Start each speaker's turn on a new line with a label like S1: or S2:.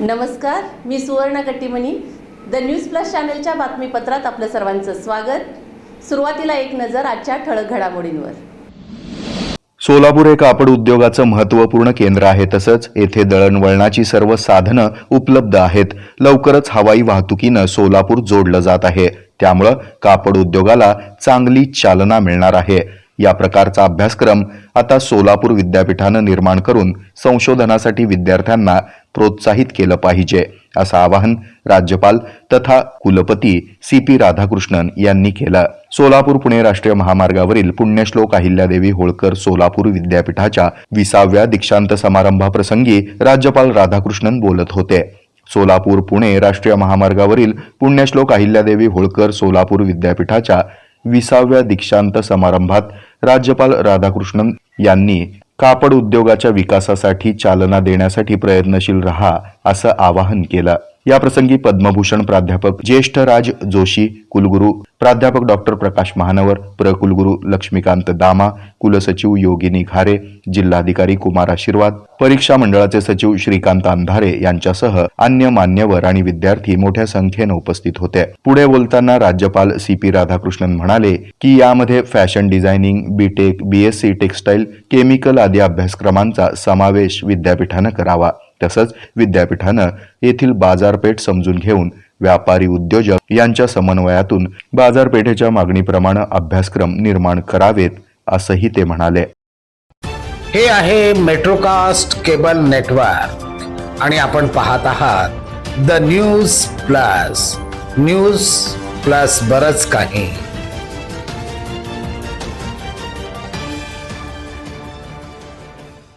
S1: नमस्कार मी सुवर्ण Kattimani. The news plus चॅनलच्या बातमीपत्रात आपलं सर्वांचं स्वागत. सुरुवातीला एक नजर आजच्या ठळक घडामोडींवर.
S2: सोलापूर हे कापड उद्योगाचं महत्त्वपूर्ण केंद्र आहे तसंच येथे दळणवळणाची सर्व साधनं उपलब्ध आहेत. लवकरच हवाई वाहतुकीनं सोलापूर जोडलं जात आहे. त्यामुळं कापड उद्योगाला चांगली चालना मिळणार आहे. या प्रकारचा अभ्यासक्रम आता सोलापूर विद्यापीठानं निर्माण करून संशोधनासाठी विद्यार्थ्यांना प्रोत्साहित केलं पाहिजे असं आवाहन राज्यपाल तथा कुलपती सी पी राधाकृष्णन यांनी केलं. सोलापूर पुणे राष्ट्रीय महामार्गावरील पुण्यश्लोक अहिल्यादेवी होळकर सोलापूर विद्यापीठाच्या विसाव्या दीक्षांत समारंभाप्रसंगी राज्यपाल राधाकृष्णन बोलत होते. सोलापूर पुणे राष्ट्रीय महामार्गावरील पुण्यश्लोक अहिल्यादेवी होळकर सोलापूर विद्यापीठाच्या विसाव्या दीक्षांत समारंभात राज्यपाल राधाकृष्णन यांनी कापड उद्योगाच्या विकासासाठी चालना देण्यासाठी प्रयत्नशील रहा असं आवाहन केलं. याप्रसंगी पद्मभूषण प्राध्यापक ज्येष्ठ राज जोशी कुलगुरू प्राध्यापक डॉक्टर प्रकाश महानवर प्रकुलगुरू लक्ष्मीकांत दामा कुलसचिव योगिनी घारे जिल्हाधिकारी कुमार आशीर्वाद परीक्षा मंडळाचे सचिव श्रीकांत अंधारे यांच्यासह अन्य मान्यवर आणि विद्यार्थी मोठ्या संख्येनं उपस्थित होते. पुढे बोलताना राज्यपाल सी पी राधाकृष्णन म्हणाले की यामध्ये fashion designing BTech BSc textile chemical आदी अभ्यासक्रमांचा समावेश विद्यापीठानं करावा. तसंच विद्यापीठानं येथील बाजारपेठ समजून घेऊन व्यापारी उद्योजक यांच्या समन्वयातून बाजारपेठेच्या मागणीप्रमाणे अभ्यासक्रम निर्माण करावेत असंही ते म्हणाले.
S3: हे आहे मेट्रोकास्ट केबल नेटवर्क आणि आपण पाहत आहात the news plus news plus बरच काही.